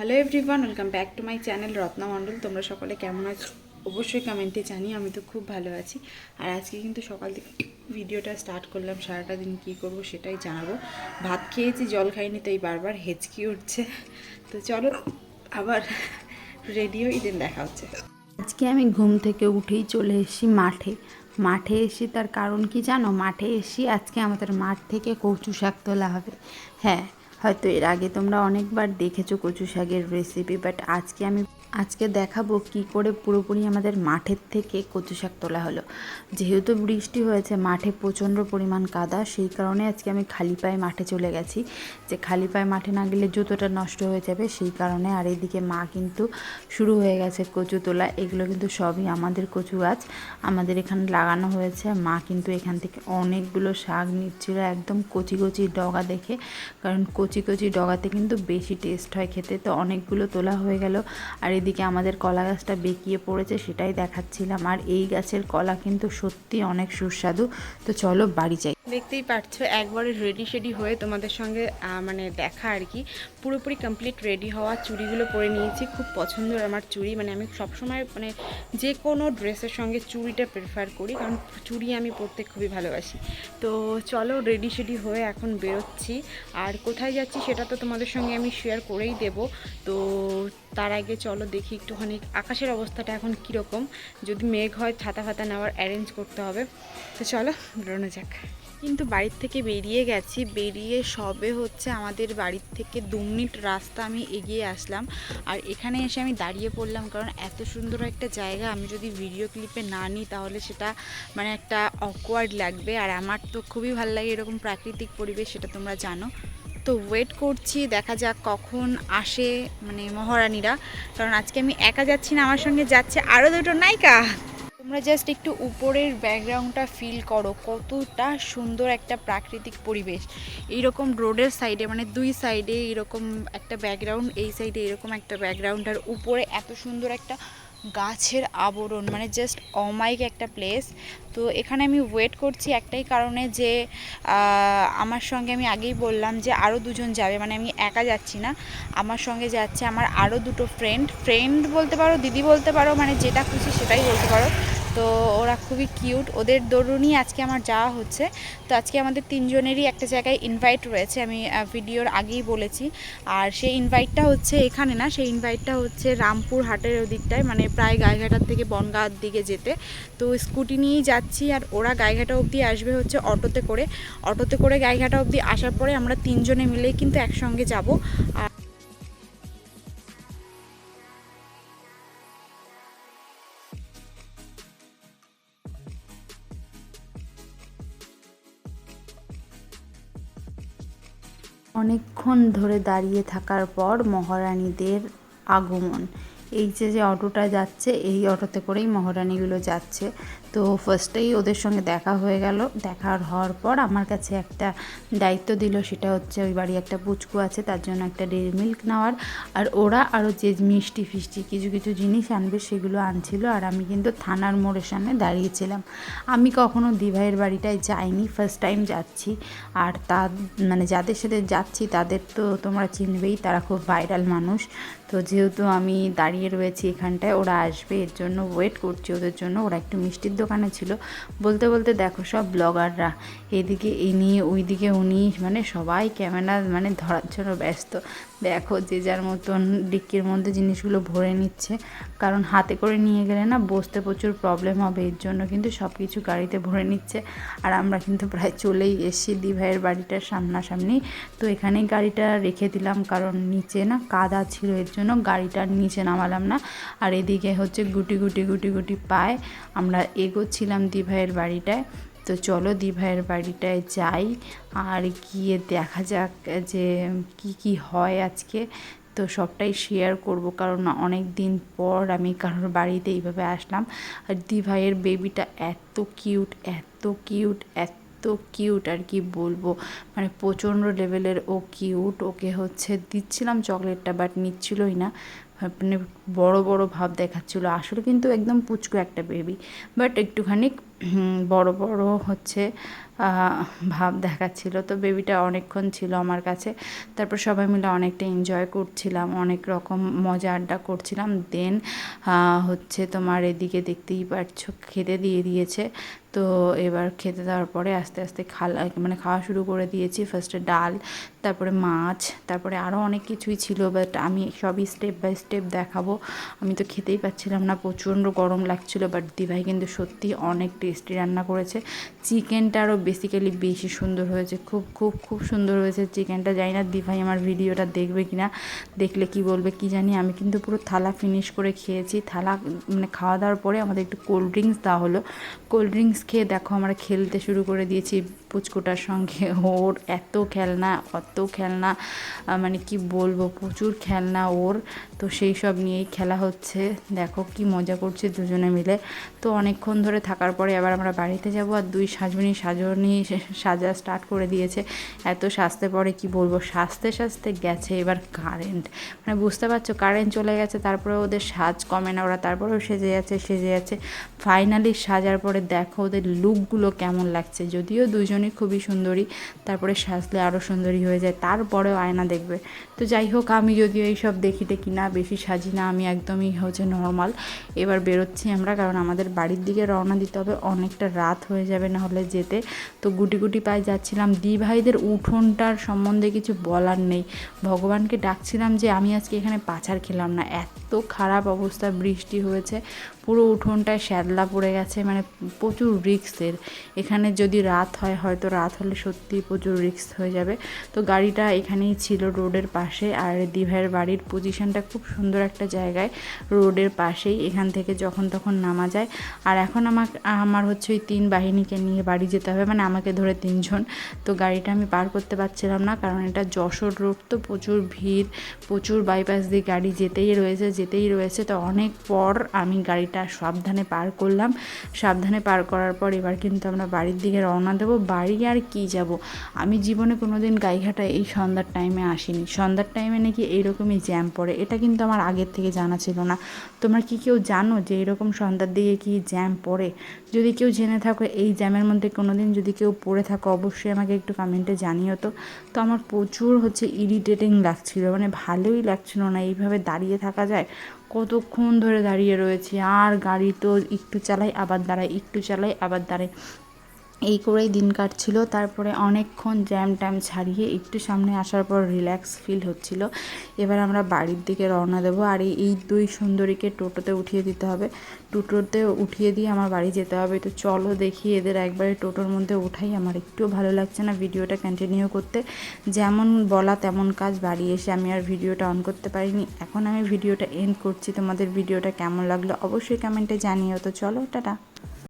Hello everyone welcome back to my channel Ratna Mondal তোমরা সকলে কেমন আছো? অবশ্যই কমেন্টে জানি আমি তো খুব ভালো আছি। আর আজকে কিন্তু সকাল থেকে ভিডিওটা স্টার্ট করলাম, সারাটা দিন কী করব সেটাই জানাব। ভাত খেয়েছি, জল খাইনি, তাই বারবার হেঁচকি উঠছে। তো চলো, আবার রেডি হই দিন দেখা হচ্ছে। আজকে আমি ঘুম থেকে উঠেই চলে এসেছি মাঠে। মাঠে এসি তার কারণ কি জানো? মাঠে এসি আজকে আমাদের মাঠ থেকে কচু শাক তোলা হবে। হ্যাঁ হয়তো এর আগে তোমরা অনেকবার দেখেছ কচু শাকের রেসিপি বাট আজকে আমি, আজকে দেখাবো কি করে পুরোপুরি আমাদের মাঠের থেকে কচু শাক তোলা হলো। যেহেতু বৃষ্টি হয়েছে, মাঠে প্রচণ্ড পরিমাণ কাদা, সেই কারণে আজকে আমি খালি পায়ে মাঠে চলে গেছি। যে খালি পায়ে মাঠে না গেলে জুতোটা নষ্ট হয়ে যাবে, সেই কারণে আর এদিকে মা কিন্তু শুরু হয়ে গেছে কচু তোলা। এগুলো কিন্তু সবই আমাদের কচু গাছ, আমাদের এখানে লাগানো হয়েছে। মা কিন্তু এখান থেকে অনেকগুলো শাক নিচ্ছিল, একদম কচি কচি ডগা দেখে, কারণ কচি কচি কচি ডগাতে কিন্তু বেশি টেস্ট হয় খেতে। তো অনেকগুলো তোলা হয়ে গেল। আর এদিকে আমাদের কলা গাছটা বেঁকিয়ে পড়েছে সেটাই দেখাচ্ছিলাম। আর এই গাছের কলা কিন্তু সত্যি অনেক সুস্বাদু। তো চলো বাড়ি যাই। দেখতেই পাচ্ছো একবারে রেডি শেডি হয়ে তোমাদের সঙ্গে মানে দেখা আর কি। পুরোপুরি কমপ্লিট রেডি হওয়া চুড়িগুলো পরে নিয়েছি, খুব পছন্দের আমার চুড়ি। মানে আমি সবসময় মানে যে কোনো ড্রেসের সঙ্গে চুড়িটা প্রেফার করি, কারণ চুড়ি আমি পরতে খুবই ভালোবাসি। তো চলো রেডি শেডি হয়ে এখন বেরোচ্ছি। আর কোথায় যাচ্ছি সেটা তো তোমাদের সঙ্গে আমি শেয়ার করেই দেব। তো তার আগে চলো দেখি একটুখানি আকাশের অবস্থাটা এখন কীরকম। যদি মেঘ হয়, ছাতা ফাতা নেওয়ার অ্যারেঞ্জ করতে হবে। তো চলো বেরোনো যাক। কিন্তু বাড়ির থেকে বেরিয়ে গেছি। বেরিয়ে সবে হচ্ছে আমাদের বাড়ির থেকে দু মিনিট রাস্তা আমি এগিয়ে আসলাম। আর এখানে এসে আমি দাঁড়িয়ে পড়লাম কারণ এত সুন্দর একটা জায়গা। আমি যদি ভিডিও ক্লিপে না নিই তাহলে সেটা মানে একটা অকওয়ার্ড লাগবে। আর আমার তো খুবই ভালো লাগে এরকম প্রাকৃতিক পরিবেশ, সেটা তোমরা জানো। তো ওয়েট করছি, দেখা যাক কখন আসে মানে মহারানীরা। কারণ আজকে আমি একা যাচ্ছি না, আমার সঙ্গে যাচ্ছে আরও দুটো নায়িকা। তোমরা জাস্ট একটু উপরের ব্যাকগ্রাউন্ডটা ফিল করো, কতটা সুন্দর একটা প্রাকৃতিক পরিবেশ। এইরকম রোডের সাইডে মানে দুই সাইডে এরকম একটা ব্যাকগ্রাউন্ড এই সাইডে এরকম একটা ব্যাকগ্রাউন্ড আর উপরে এত সুন্দর একটা গাছের আবরণ মানে জাস্ট অমাইক একটা প্লেস তো এখানে আমি ওয়েট করছি একটাই কারণে যে আমার সঙ্গে আমি আগেই বললাম যে আরও দুজন যাবে মানে আমি একা যাচ্ছি না। আমার সঙ্গে যাচ্ছে আমার আরও দুটো ফ্রেন্ড ফ্রেন্ড বলতে পারো, দিদি বলতে পারো মানে যেটা খুশি সেটাই বলতে পারো। তো ওরা খুবই কিউট। ওদের দরুনই আজকে আমার যাওয়া হচ্ছে। তো আজকে আমাদের তিনজনেরই একটা জায়গায় ইনভাইট রয়েছে, আমি ভিডিওর আগেই বলেছি। আর সেই ইনভাইটটা হচ্ছে এখানে না, সেই ইনভাইটটা হচ্ছে রামপুর হাটের ওদিকটায় মানে প্রায় গায়েঘাটার থেকে বনগাঁর দিকে যেতে। তো স্কুটি নিয়েই যাচ্ছি আর ওরা গায়েঘাটা অবধি আসবে হচ্ছে অটোতে করে। অটোতে করে গায়েঘাটা অবধি আসার পরে আমরা তিনজনে মিলেই কিন্তু একসঙ্গে যাব। অনেকক্ষণ ধরে দাঁড়িয়ে থাকার পর মহারানীদের আগমন। এই যে যে অটোটা যাচ্ছে, এই অটোতে করেই মহারানীগুলো যাচ্ছে। তো ফার্স্টেই ওদের সঙ্গে দেখা হয়ে গেল। দেখা হওয়ার পর আমার কাছে একটা দায়িত্ব দিল, সেটা হচ্ছে ওই বাড়ি একটা পুচকু আছে, তার জন্য একটা ডেরি মিল্ক নেওয়ার। আর ওরা আরও যে মিষ্টি ফিষ্টি কিছু কিছু জিনিস আনবে, সেগুলো আনছিল। আর আমি কিন্তু থানার মোড়ের সামনে দাঁড়িয়েছিলাম। আমি কখনো দিভাইয়ের বাড়িটায় যাইনি ফার্স্ট টাইম যাচ্ছি। আর তা মানে যাদের সাথে যাচ্ছি, তাদের তো তোমরা চিনবেই, তারা খুব ভাইরাল মানুষ। তো যেহেতু আমি দাঁড়িয়ে রয়েছি এখানটায়, ওরা আসবে, এর জন্য ওয়েট করছি, ওদের জন্য। ওরা একটু মিষ্টির দোকানে ছিল। বলতে বলতে দেখো সব ব্লগাররা এদিকে এ নিয়ে ওইদিকে উনি মানে সবাই ক্যামেরা মানে ধরার জন্য ব্যস্ত। দেখো যে যার মতন ডিক্কির মধ্যে জিনিসগুলো ভরে নিচ্ছে। কারণ হাতে করে নিয়ে গেলে না বসতে প্রচুর প্রবলেম হবে, এর জন্য কিন্তু সব কিছু গাড়িতে ভরে নিচ্ছে। আর আমরা কিন্তু প্রায় চলেই এসেছি দি ভাইয়ের বাড়িটার সামনাসামনি। তো এখানেই গাড়িটা রেখে দিলাম, কারণ নিচে না কাদা ছিল, এর জন্য গাড়িটার নিচে নামালাম না। আর এদিকে হচ্ছে গুটি গুটি গুটি গুটি পায়। আমরা এগোচ্ছিলাম দি ভাইয়ের বাড়িটায়। তো চলো দি ভাইয়ের বাড়িটায় যাই আর গিয়ে দেখা যাক যে কি কি হয় আজকে। তো সবটাই শেয়ার করব কারণ অনেক দিন পর আমি কারোর বাড়িতে এইভাবে আসলাম। আর দি ভাইয়ের বেবিটা এত কিউট এত কিউট এত এত কিউট আর কি বলব। মানে প্রচণ্ড লেভেলের ও কিউট ওকে হচ্ছে দিচ্ছিলাম চকলেটটা বাট নিচ্ছিলই না। মানে বড় বড় ভাব দেখাচ্ছিল। আসলে কিন্তু একদম পুচকু একটা বেবি বাট একটুখানি বড় বড় হচ্ছে। ভাব দেখাচ্ছিল। তো বেবিটা অনেকক্ষণ ছিল আমার কাছে। তারপর সবাই মিলে অনেকটা এনজয় করছিলাম, অনেক রকম মজা আড্ডা করছিলাম। দেন হচ্ছে তোমার এদিকে দেখতেই পাচ্ছ খেতে দিয়ে দিয়েছে। তো এবার খেতে দেওয়ার পরে আস্তে আস্তে খালা মানে খাওয়া শুরু করে দিয়েছি। ফার্স্টে ডাল, তারপরে মাছ, তারপরে আরও অনেক কিছুই ছিল বাট আমি সবই স্টেপ বাই স্টেপ দেখাবো। আমি তো খেতেই পাচ্ছিলাম না, প্রচণ্ড গরম লাগছিল বাট দিভাই কিন্তু সত্যি অনেক টেস্টি রান্না করেছে। চিকেনটা আরও বেসিক্যালি বেশি সুন্দর হয়েছে, খুব খুব খুব সুন্দর হয়েছে চিকেনটা জানি না দিভাই আমার ভিডিওটা দেখবে কি না দেখলে কি বলবে কি জানি। আমি কিন্তু পুরো থালা ফিনিশ করে খেয়েছি। থালা মানে খাওয়া দাওয়ার পরে আমাদের একটু কোল্ড ড্রিঙ্কস দেওয়া হলো। কোল্ড ড্রিঙ্কস খেয়ে দেখো আমরা খেলতে শুরু করে দিয়েছি পুচকুটার সঙ্গে। ওর এত খেলনা, অত খেলনা মানে কি বলব, প্রচুর খেলনা ওর। তো সেই সব নিয়েই খেলা হচ্ছে। দেখো কি মজা করছে দুজনে মিলে। তো অনেকক্ষণ ধরে থাকার পরে আবার আমরা বাড়িতে যাব আর দুই সাজনি সাজনি সাজা স্টার্ট করে দিয়েছে। এত সাজতে পরে কি বলব? সাজতে সাজতে গেছে এবার কারেন্ট মানে বুঝতে পারছ কারেন্ট চলে গেছে তারপরে ওদের সাজ কমে না, ওরা তারপরেও সেজে যাচ্ছে সেজে যাচ্ছে ফাইনালি সাজার পরে দেখো ওদের লুকগুলো কেমন লাগছে। যদিও দুজনই খুবই সুন্দরী, তারপরে সাজলে আরও সুন্দরী হয়ে যায়, তারপরেও আয়না দেখবে। তো যাই হোক, আমি যদিও এইসব দেখি দেখি না, বেশি সাজি না, আমি একদমই হচ্ছে নর্মাল এবার বেরোচ্ছি আমরা, কারণ আমাদের বাড়ির দিকে রওনা দিতে হবে, অনেকটা রাত হয়ে যাবে না হলে যেতে। তো গুটি গুটি পায়ে যাচ্ছিলাম। দি ভাইদের উঠোনটার সম্বন্ধে কিছু বলার নেই। ভগবানকে ডাকছিলাম যে, আমি আজকে এখানে পাচার খেলাম না। এত খারাপ অবস্থা বৃষ্টি হয়েছে। পুরো উঠোনটায় শ্যাদলা পড়ে গেছে মানে প্রচুর রিক্সের এখানে যদি রাত হয়, হয়তো রাত হলে সত্যি প্রচুর রিক্স হয়ে যাবে। তো গাড়িটা এখানেই ছিল রোডের পাশে, আর দিভাইয়ের বাড়ির পজিশনটা খুব সুন্দর একটা জায়গায় রোডের পাশেই, এখান থেকে যখন তখন নামা যায়। আর এখন আমার আমার হচ্ছে ওই তিন বাহিনীকে নিয়ে বাড়ি যেতে হবে মানে আমাকে ধরে তিনজন। তো গাড়িটা আমি পার করতে পারছিলাম না, কারণ এটা যশোর রোড, তো প্রচুর ভিড়, প্রচুর বাইপাস দিয়ে গাড়ি যেতেই রয়েছে যেতেই রয়েছে। তো অনেক পর আমি গাড়িটা সাবধানে পার করলাম। সাবধানে পার করার পর এবার কিন্তু আমরা বাড়ির দিকে রওনা দেবো। বাড়ি আর কি যাব? আমি জীবনে কোনোদিন গাইঘাটায় এই সন্ধ্যার টাইমে আসিনি। সন্ধ্যার টাইমে নাকি এইরকমই জ্যাম পড়ে। এটা কিন্তু আমার আগের থেকে জানা ছিল না। তোমরা কি কেউ জানো যে এরকম সন্ধ্যার দিকে কি জ্যাম পড়ে? যদি কেউ জেনে থাকো, এই জ্যামের মধ্যে কোনো দিন যদি কেউ পড়ে থাকো, অবশ্যই আমাকে একটু কমেন্টে জানিও তো। তো আমার প্রচুর হচ্ছে ইরিটেটিং লাগছিল। মানে ভালোই লাগছিল না এইভাবে দাঁড়িয়ে থাকা যায়। কতক্ষণ ধরে দাঁড়িয়ে রয়েছি? আর গাড়ি তো একটু চালাই, আবার দাঁড়ায় একটু চালাই, আবার দাঁড়াই। এই করেই দিন কাটছিল। তারপরে অনেকক্ষণ জ্যাম ট্যাম ছাড়িয়ে একটু সামনে আসার পর রিল্যাক্স ফিল হচ্ছিল। এবার আমরা বাড়ির দিকে রওনা দেবো। আর এই- দুই সুন্দরীকে টোটোতে উঠিয়ে দিতে হবে। টোটোতে উঠিয়ে দিয়ে আমার বাড়ি যেতে হবে। তো চলো দেখি এদের একবারে টোটোর মধ্যে উঠাই। আমার একটু ভালো লাগছে না ভিডিওটা কন্টিনিউ করতে। যেমন বলা তেমন কাজ। বাড়ি এসে আমি আর ভিডিওটা অন করতে পারিনি। এখন আমি ভিডিওটা এন্ড করছি। তোমাদের ভিডিওটা কেমন লাগল অবশ্যই কমেন্টে জানিও। তো চলো, টাটা।